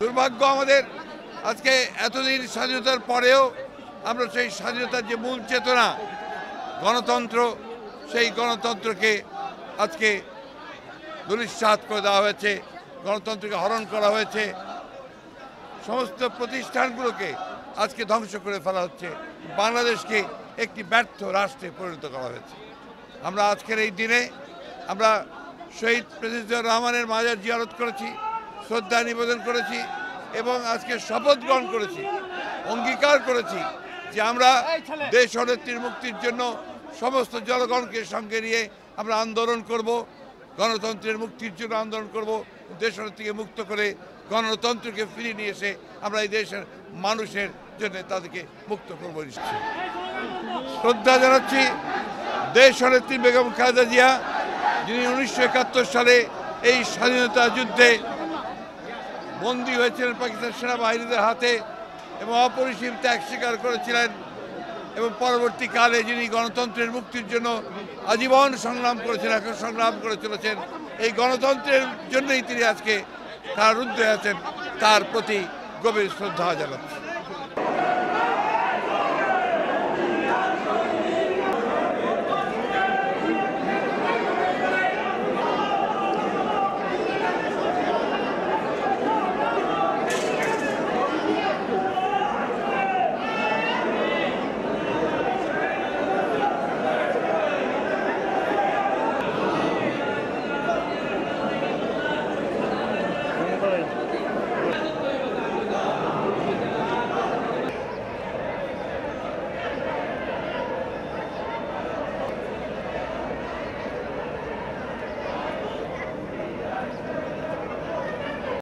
দুর্ভাগ্য আমাদের আজকে এতদিন স্বাধীনতার পরেও আমরা সেই স্বাধীনতার যে মূল চেতনা, গণতন্ত্র, সেই গণতন্ত্রকে আজকে দুলিশ্বাত করে দেওয়া হয়েছে, গণতন্ত্রকে হরণ করা হয়েছে। সমস্ত প্রতিষ্ঠানগুলোকে আজকে ধ্বংস করে ফেলা হচ্ছে। বাংলাদেশকে একটি ব্যর্থ রাষ্ট্রে পরিণত করা হয়েছে। আমরা আজকের এই দিনে আমরা শহীদ প্রেসিডেন্ট রহমানের মাজার জিয়ারত করেছি। শ্রদ্ধা নিবেদন করেছি এবং আজকে শপথ গ্রহণ করেছি অঙ্গীকার করেছি যে আমরা দেশ ও নেত্রীর মুক্তির জন্য সমস্ত জনগণকে সঙ্গে নিয়ে আমরা আন্দোলন করব গণতন্ত্রের মুক্তির জন্য আন্দোলন করব দেশনেত্রীকে মুক্ত করে গণতন্ত্রকে ফিরিয়ে নিয়ে এসে আমরা এই দেশের মানুষের জন্য তাদেরকে মুক্ত করব নিশ্চয়ই। শ্রদ্ধা জানাচ্ছি দেশ নেত্রী বেগম খালেদা জিয়া যিনি উনিশশো একাত্তর সালে এই স্বাধীনতা যুদ্ধে বন্দী হয়েছিলেন পাকিস্তান সেনাবাহিনীদের হাতে এবং অপরিসীম ত্যাগ স্বীকার করেছিলেন এবং পরবর্তীকালে যিনি গণতন্ত্রের মুক্তির জন্য আজীবন সংগ্রাম করেছেন, এখন সংগ্রাম করে চলেছেন, এই গণতন্ত্রের জন্যই তিনি আজকে তার রুদ্ধ আছেন, তার প্রতি গভীর শ্রদ্ধা জানাচ্ছি।